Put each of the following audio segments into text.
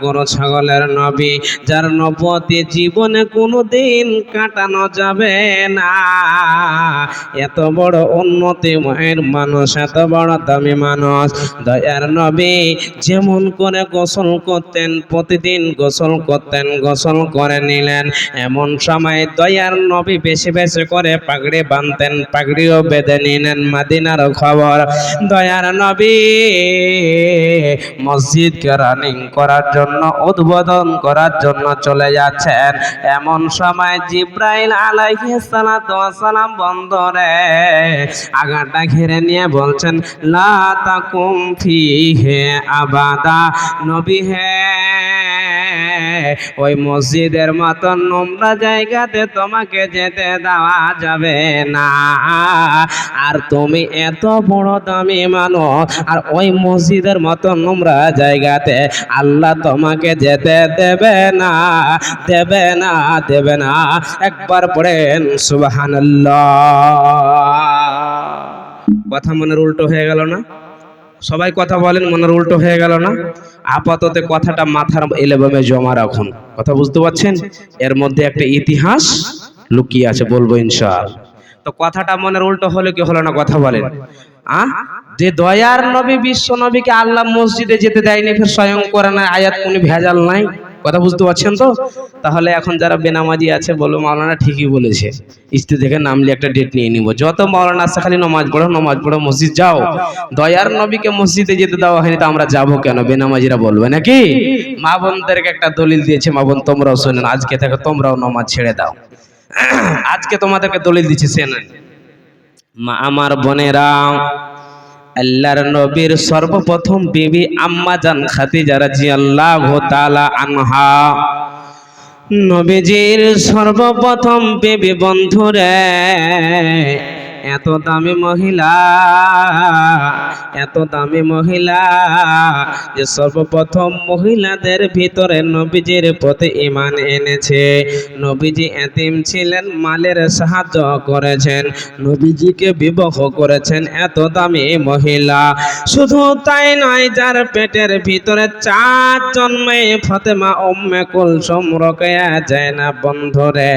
গরু, ছাগলের নবী, যার নবতে জীবনে কোনো দিন কাটানো যাবে না। এত বড় উন্নতি মায়ের মানুষ, এত বড় দামি মানুষ। দয়ার নবী যেমন করে গোসল করতেন, প্রতিদিন গোসল করতেন, গোসল করে নিলেন। এমন সময় দয়ার নবী বেশি বেশি করে পাগড়ি বাঁধতেন, পাগড়িও বেঁধে নিলেন মাদিনার খবর। দয়ার নবী মসজিদকে রানিং করার জন্য, উদ্বোধন করার জন্য চলে যাচ্ছেন। এমন সময় জিব্রাইল আলাইহিস সালাতু ওয়াস সালাম বন্দরে আগাটা ঘিরে নিয়ে বলছেন, লা তাকুম ফিহে আবাদা। নবী হে ওই মসজিদের মতন নোংরা জায়গাতে তোমাকে যেতে দেওয়া যাবে না। আর তুমি এত বড় দামি মানুষ, আর ওই মসজিদের মতো নোংরা জায়গাতে আল্লাহ তোমাকে যেতে দেবে না দেবে না দেবে না। একবার পড়েন, সুবহানাল্লাহ। কথা মনের উল্টো হয়ে গেল না? সবাই কথা বলেন, মনের উল্টো হয়ে গেল না? আপাতত কথাটা মাথার এলেবামে জমা রাখুন। কথা বুঝতে পারছেন? এর মধ্যে একটা ইতিহাস লুকিয়ে আছে বলব ইনশাল তো কথাটা মনের উল্টো হলে কি হলো না কথা বলেন? আহ যে দয়ার নবী, বিশ্ব নবীকে আল্লাহ মসজিদে যেতে দেয়নি, ফের স্বয়ং কোরআনের আয়াত কোনো ভেজাল নাই? কথা বুঝতে পারছেন তো? তাহলে এখন যারা বেনামাজি আছে, বলো মাওলানা ঠিকই বলেছে। ইস্তি থেকে নামলে একটা ডেট নিয়ে নিব। যত মাওলানা আছে, খালি নমাজ পড়ো নমাজ পড়ো, মসজিদ যাও। দয়ার নবীকে মসজিদে যেতে দেওয়া হয়নি, তো আমরা যাব কেন? বেনামাজিরা বলবে নাকি? মা বোনদেরকে একটা দলিল দিয়েছে, মা বোন তোমরাও শোনেন আজকে থেকে তোমরাও নমাজ ছেড়ে দাও। আজকে তোমাদেরকে দলিল দিচ্ছে শোনেন মা, আমার বোনেরা আল্লাহর নবীর সর্বপ্রথম বিবি আম্মা জান খাদিজা রাদিয়াল্লাহু তাআলা আনহা। নবীজির সর্বপ্রথম বিবি বন্ধুরে এত দামি মহিলা, এত দামি মহিলা, যে সর্বপ্রথম মহিলাদের ভিতরে নবীজির প্রতি ইমান এনেছে। নবীজি এতিম ছিলেন, মালের সাহায্য করেছেন, নবীজিকে বিবাহ করেছেন এত দামি মহিলা। শুধু তাই নয়, যার পেটের ভিতরে চার জন্মে ফতেমা উম্মে কুলসুম রকেয়া যায় না বন্ধরে,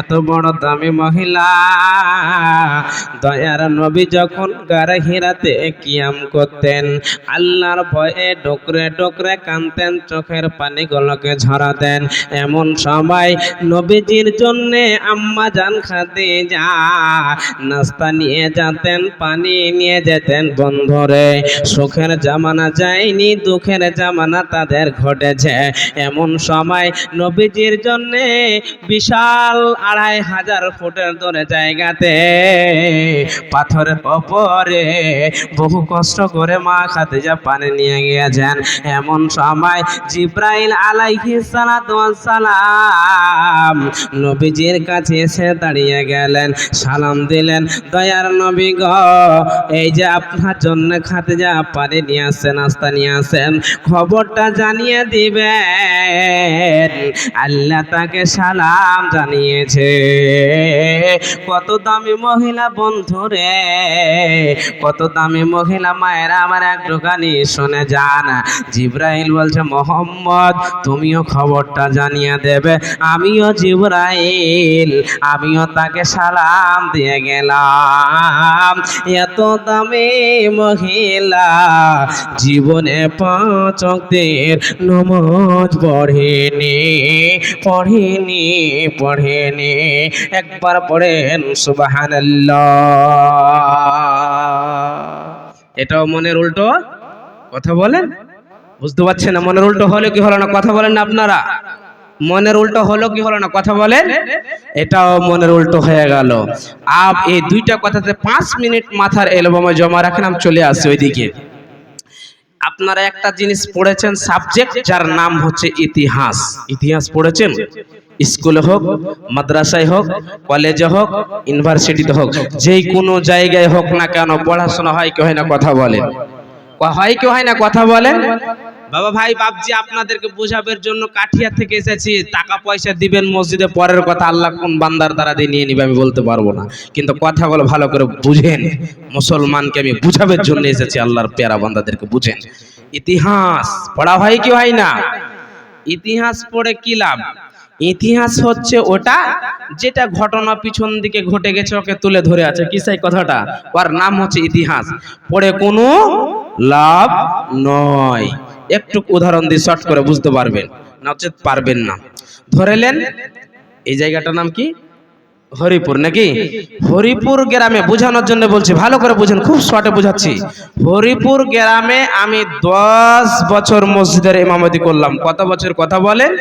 এত বড় দামি মহিলা Bye. দয়ার নবী যখন গারে হিরাতে কিয়াম করতেন, আল্লাহর ভয়ে ডোকরে ডোকরে কানতেন চোখের পানিগুলোকে ঝরাতেন। এমন সময় নবীজির জন্যে আম্মা জান খাতে যা নাস্তা নিয়ে যেতেন, পানি নিয়ে যেতেন বন্ধরে। সুখের জামানা যায়নি, দুঃখের জামানা তাদের ঘটেছে। এমন সময় নবীজির জন্যে বিশাল আড়াই হাজার ফুটের দূরে জায়গাতে পাথরের ওপরে বহু কষ্ট করে মা খাদিজা পানি নিয়ে গিয়েছেন। এমন সময় জিব্রাইল ওয়াস সালাম নবীজির কাছে এসে দাঁড়িয়ে গেলেন, সালাম দিলেন, দয়ার নবী গ, এই যে আপনার জন্য খাদিজা পানি নিয়ে আসছেন নাস্তা নিয়ে আসেন খবরটা জানিয়ে দিবেন। আল্লাহ তাকে সালাম জানিয়েছে। কত দামি মহিলা বন্ধু রে কত দামি মহিলা মায়েরা আমার একটুখানি শুনে যান জিব্রাইল বলছে, মোহাম্মদ, তুমিও খবরটা জানিয়ে দেবে। আমিও জিব্রাইল, আমিও তাকে সালাম দিয়ে গেলাম। এত দামি মহিলা জীবনে পাঁচ অক্তের নমাজ পড়েনি পড়েনি পড়েনি। একবার পড়েন, সুবহানাল্লাহ। এটাও মনের উল্টো কথা বলেন? বুঝতে পারছেন না মনের উল্টো হলো কি হলো না? কথা বলেন না আপনারা। মনের উল্টো হলো কি হলো না? কথা বলেন। এটাও মনের উল্টো হয়ে গেল। আপ এই দুইটা কথাতে পাঁচ মিনিট মাথার এলবামে জমা রাখেন, আমি চলে আসছি ওইদিকে। আপনারা একটা জিনিস পড়েছেন সাবজেক্ট যার নাম হচ্ছে ইতিহাস। ইতিহাস পড়েছেন? স্কুলে হোক, মাদ্রাসায় হোক, কলেজে হোক, ইউনিভার্সিটিতে হোক, যেই কোনো জায়গায় হোক না কেন পড়াশোনা হয় কি হয় না কথা বলেন ক- হয়, কেউ হয় না কথা বলেন বাবা ভাই বাপজি আপনাদেরকে বোঝাবের জন্য কাঠিয়া থেকে এসেছি। টাকা পয়সা দিবেন মসজিদে, পরের কথা আল্লাহ কোন বান্দার দ্বারা দিয়ে নিয়ে নিবে আমি বলতে পারব না। কিন্তু কথাগুলো ভালো করে বুঝেন। মুসলমানকে আমি বুঝাবের জন্য এসেছি, আল্লাহর পেয়ারা বান্দাদেরকে বুঝেন। ইতিহাস পড়া হয় কি হয় না? ইতিহাস পড়ে কি লাভ? ইতিহাস হচ্ছে ওটা যেটা ঘটনা পিছন দিকে ঘটে গেছে, ওকে তুলে ধরে আছে। কি সেই কথাটা? ওর নাম হচ্ছে ইতিহাস। পড়ে কোনো লাভ নয়। একটু উদাহরণ দিয়ে শর্ট করে বুঝতে পারবেন। নচেত পারবেন না। ধরেলেন এই জায়গাটার নাম কি? হরিপুর, নাকি? হরিপুর গ্রামে বোঝানোর জন্য বলছি, ভালো করে বুঝেন, খুব শর্টে বোঝাচ্ছি। হরিপুর গ্রামে আমি দশ বছর মসজিদের ইমামতি করলাম। কত বছর কথা বলেন?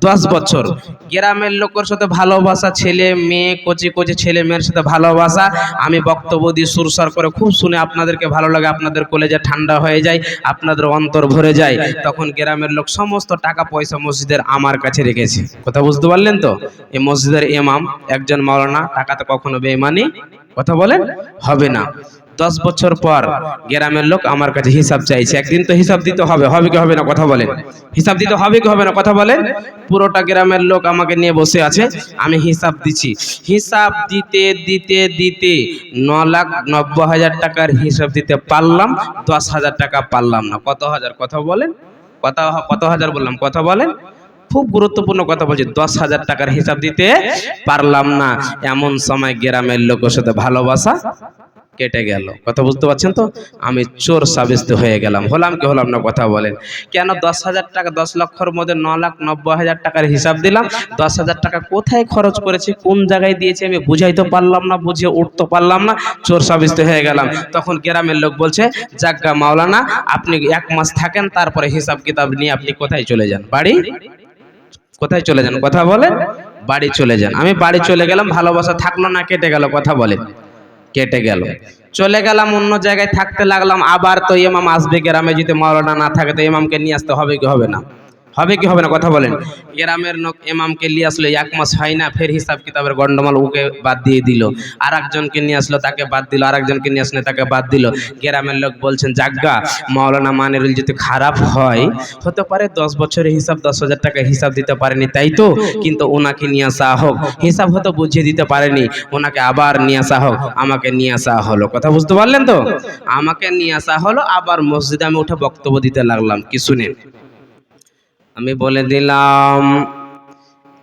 দশ বছর। গ্রামের লোকের সাথে ভালোবাসা ছেলে মেয়ে কচি কচি ছেলে মেয়ের সাথে ভালোবাসা। আমি বক্তব্য দিয়ে সুরসার করে খুব শুনে আপনাদেরকে ভালো লাগে আপনাদের কলেজে ঠান্ডা হয়ে যায় আপনাদের অন্তর ভরে যায়। তখন গ্রামের লোক সমস্ত টাকা পয়সা মসজিদের আমার কাছে রেখেছে। কথা বুঝতে পারলেন তো? এই মসজিদের এমাম একজন মাওলানা টাকাতে কখনো বেমানি কথা বলেন? হবে না। দশ বছর পর গ্রামের লোক আমার কাছে হিসাব চাইছে। একদিন তো হিসাব দিতে হবে হবে কি হবে না কথা বলেন। হিসাব দিতে হবে কি হবে না কথা বলেন? পুরোটা গ্রামের লোক আমাকে নিয়ে বসে আছে, আমি হিসাব দিচ্ছি। হিসাব দিতে দিতে দিতে ন লাখ নব্বই হাজার টাকার হিসাব দিতে পারলাম, দশ হাজার টাকা পারলাম না। কত হাজার কথা বলেন? কথা, কত হাজার বললাম, কথা বলেন? খুব গুরুত্বপূর্ণ কথা বলছি, দশ হাজার টাকার হিসাব দিতে পারলাম না। এমন সময় গ্রামের লোকের সাথে ভালোবাসা কেটে গেল। কথা বুঝতে পারছেন তো? আমি চোর সাব্যস্ত হয়ে গেলাম। হলাম কি হলাম না কথা বলেন। কেন দশ হাজার টাকা, দশ লক্ষর মধ্যে ন লাখ নব্বই হাজার টাকার হিসাব দিলাম? দশ হাজার টাকা কোথায় খরচ করেছি? কোন জায়গায় দিয়েছি? আমি বুঝাইতে পারলাম না বুঝিয়ে উঠতে পারলাম না, চোর সাব্যস্ত হয়ে গেলাম। তখন গ্রামের লোক বলছে জাগ্গা মাওলানা, আপনি এক মাস থাকেন, তারপরে হিসাব কিতাব নিয়ে আপনি কোথায় চলে যান? বাড়ি? কোথায় চলে যান? কথা বলেন। বাড়ি চলে যান। আমি বাড়ি চলে গেলাম, ভালোবাসা থাকল না, কেটে গেল, কথা বলেন। কেটে গেল। চলে গেলাম, অন্য জায়গায় থাকতে লাগলাম, আবার তো ইমাম আসবে গ্রামে যদি মাওলানা না থাকে, তো ইমামকে নিয়ে আসতে হবে কি হবে না? হবে কি হবে না, কথা বলেন। গ্রামের লোক এমামকে নিয়ে আসলো, এক মাস হয় না, ফের হিসাব কিতাবের গন্ডমাল ওকে বাদ দিয়ে দিল। আর একজনকে নিয়ে আসলো, তাকে বাদ দিল আর একজনকে নিয়ে আসলে, তাকে বাদ দিল। গ্রামের লোক বলছেন, জাগ্গা, মাওলানা মানিরুল যদি খারাপ হয়, হতে পারে দশ বছরের হিসাব, দশ হাজার টাকা হিসাব দিতে পারেনি, তাই তো? কিন্তু ওনাকে নিয়ে আসা হোক, হিসাব হয়তো বুঝিয়ে দিতে পারেনি, ওনাকে আবার নিয়ে আসা হোক, আমাকে নিয়ে আসা হলো। কথা বুঝতে পারলেন তো? আমাকে নিয়ে আসা হলো, আবার মসজিদে আমি উঠে বক্তব্য দিতে লাগলাম কি শুনে আমি বলে দিলাম।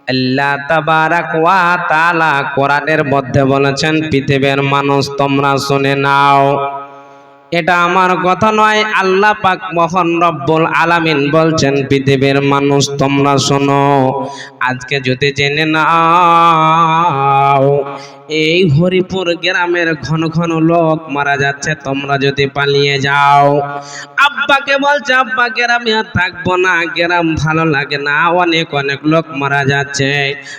আল্লাহ তাবারাক ওয়া তাআলা কোরআনের মধ্যে বলেছেন, পৃথিবীর মানুষ তোমরা শুনে নাও। এটা আমার কথা নয়, আল্লাহ পাক মহান রব্বুল আলামিন বলছেন, পৃথিবীর মানুষ তোমরা শোনো। আজকে যদি জেনে নাও এই হরিপুর গ্রামের ঘন ঘন লোক মারা যাচ্ছে, তোমরা যদি পালিয়ে যাও। আব্বাকে বলছে, আব্বা, গ্রামে আর থাকব না, গ্রাম ভালো লাগে না। অনেক অনেক লোক মারা যাচ্ছে।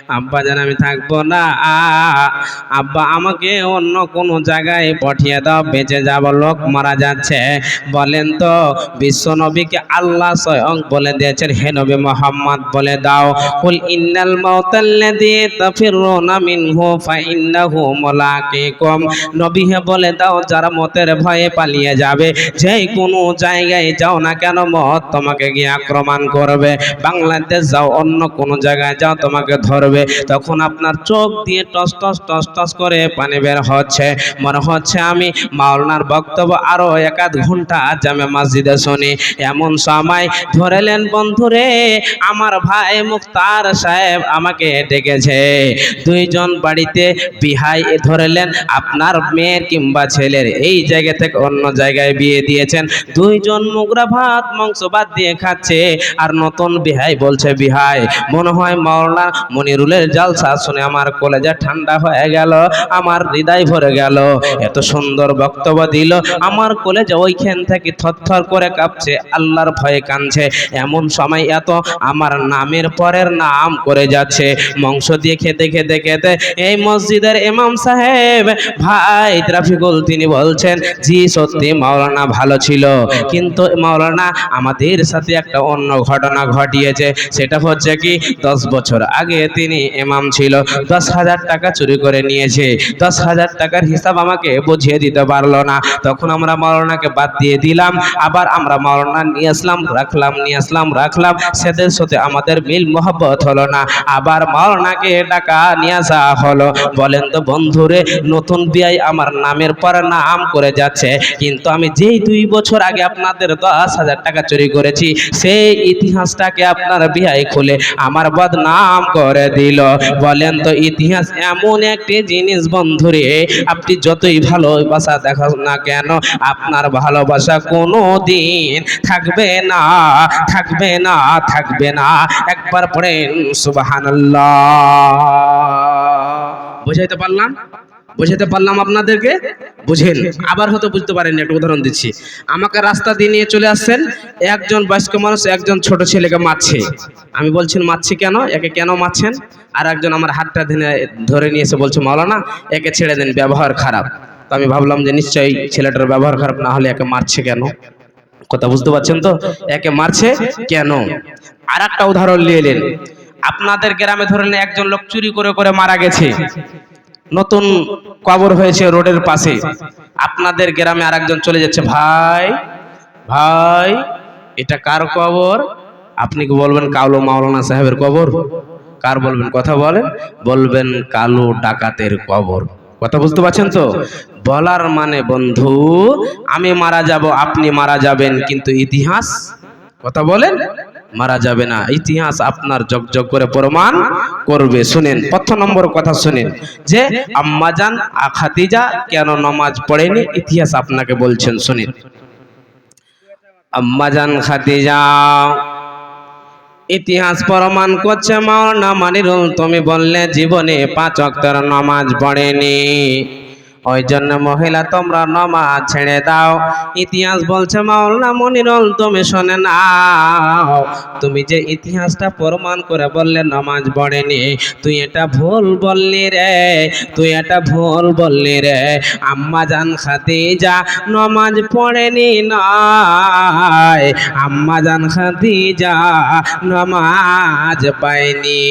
আব্বা, যেন আমি থাকব না। আব্বা, আমাকে অন্য কোনো জায়গায় পাঠিয়ে দাও, বেঁচে যাব। লোক মারা যাচ্ছে। বলেন তো, বিশ্ব নবীকে আল্লাহ স্বয়ং বলে দিয়েছেন, হে নবী মোহাম্মদ, বলে দাও, কুল ইন্নাল মাউতাল্লাযী তাফিরুনা মিনহু ফাইন্নাহু মুলাকিকুম। নবী বলে দাও, যারা মতের ভয়ে পালিয়ে যাবে। যে কোনো জায়গায় যাও না কেন মত তোমাকে গিয়ে আক্রমণ করবে। বাংলাদেশ যাও, অন্য কোনো জায়গায় যাও, তোমাকে ধরবে। তখন আপনার চোখ দিয়ে টস টস টস টস করে পানি বের হচ্ছে। মনে হচ্ছে আমি মাওলানার বক্তব্য আরও এক আধ ঘণ্টা জামে মসজিদে শুনি। এমন সময় ধরেলেন, বন্ধুরে, আমার ভাই মুক্তার সাহেব আমাকে ডেকেছে। দুইজন বাড়িতে বিহাই ধরেলেন। আপনার মেয়ের কিংবা ছেলের। এই জায়গা থেকে অন্য জায়গায় বিয়ে দিয়েছেন। দুইজন মুগরা ভাত মাংস ভাত দিয়ে খাচ্ছে। আর নতুন বিহাই বলছে, বিহাই, মনে হয় মাওলানা মনিরুলের জালসা শুনে আমার কলেজে ঠান্ডা হয়ে গেল, আমার হৃদয় ভরে গেল। এত সুন্দর বক্তব্য দিল। আমার কলেজে ওইখান থেকে থরথর করে কাঁপছে, আল্লাহর ভয়ে কাঁদছে। এমন সময় এত আমার নামের পরের নাম করে যাচ্ছে। মাংস দিয়ে খেতে খেতে খেতে এই মসজিদের ইমাম সাহেব, ভাই ট্রাফিকুল তিনি বলছেন, জি, সত্যি মাওলানা ভালো ছিল। কিন্তু মাওলানা, আমাদের সাথে একটা অন্য ঘটনা ঘটিয়েছে। সেটা হচ্ছে কি, দশ বছর আগে তিনি এমাম ছিল। দশ হাজার টাকা চুরি করে নিয়েছে। দশ হাজার টাকার হিসাব আমাকে বুঝিয়ে দিতে পারল না। তখন আমরা মাওলানাকে বাদ দিয়ে দিলাম। আবার আমরা মাওলানা নিয়ে আসলাম, রাখলাম, নিয়ে আসলাম, রাখলাম। সেদের সাথে আমাদের মিল মোহব্বত হলো না। আবার মাওলানাকে টাকা নিয়ে আসা হলো। বলেন বন্ধুরে, নতুন বিয়াই আমার নামের পর নাম করে যাচ্ছে। কিন্তু আমি যেই দুই বছর আগে আপনাদের দশ হাজার টাকা চুরি করেছি, সেই ইতিহাসটাকে আপনার বিয়াই খুলে আমার বদনাম করে দিল। বলেন তো, ইতিহাস এমন একটি জিনিস, বন্ধুরে, আপনি যতই ভালোবাসা দেখান না কেন, আপনার ভালোবাসা কোনো দিন থাকবে না থাকবে না থাকবে না। একবার পড়েন, সুবহানাল্লাহ। বুঝাইতে পারলাম? বুঝাইতে পারলাম আপনাদেরকে? বুঝেন। আবার হয়তো বুঝতে পারেন একটা উদাহরণ দিচ্ছি। আমাকে রাস্তা দিয়ে নিয়ে চলে আসছেন, একজন বয়স্ক মানুষ একজন ছোট ছেলেকে মারছে। আমি বলছেন মারছি কেন? একে কেন মারছেন? আর একজন আমার হাতটা ধরে ধরে নিয়ে এসে বলছে, মাওলানা, একে ছেড়ে দেন, ব্যবহার খারাপ। তো আমি ভাবলাম যে নিশ্চয়ই ছেলেটার ব্যবহার খারাপ, না হলে একে মারছে কেন? কথা বুঝতে পারছেন তো? একে মারছে কেন? আর একটা উদাহরণ নিয়ে এলেন আপনাদের গ্রামে ধরেন একজন লোক চুরি করে করে মারা গেছে। নতুন কবর হয়েছে রোডের পাশে। আপনাদের গ্রামে আরেকজন চলে যাচ্ছে, ভাই ভাই, এটা কার কবর? আপনি কি বলবেন কালো মাওলানা সাহেবের কবর? কার বলবেন? কথা বলেন, বলবেন কালো ডাকাতের কবর। কথা বুঝতে পারছেন তো? বলার মানে বন্ধু, আমি মারা যাব, আপনি মারা যাবেন, কিন্তু ইতিহাস, কথা বলেন। মারা যাবে না। ইতিহাস আপনার জগজগ করে প্রমাণ করবে। শুনেন, প্রথম নম্বর কথা শুনেন, যে আম্মাজান খাদিজা কেন নমাজ পড়েনি? ইতিহাস আপনাকে বলছেন, শুনেন। আম্মাজান খাদিজা, ইতিহাস প্রমাণ করছে মাওলানা মানিরুল। তুমি বললে, জীবনে পাঁচ অক্তর নামাজ পড়েনি। ওই জন্য মহিলা, তোমরা নমাজ ছেড়ে দাও। ইতিহাস বলছে, মাওলানা মনিরুল, তুমি শোনে নাও। তুমি যে ইতিহাসটা প্রমাণ করে বললে নামাজ পড়েনি, তুই এটা ভুল বললি রে, তুই এটা ভুল বললি রে। আম্মা জান খাদিজা, নমাজ পড়েনি নয় আম্মা জান খাদিজা, নমাজ পায়নি।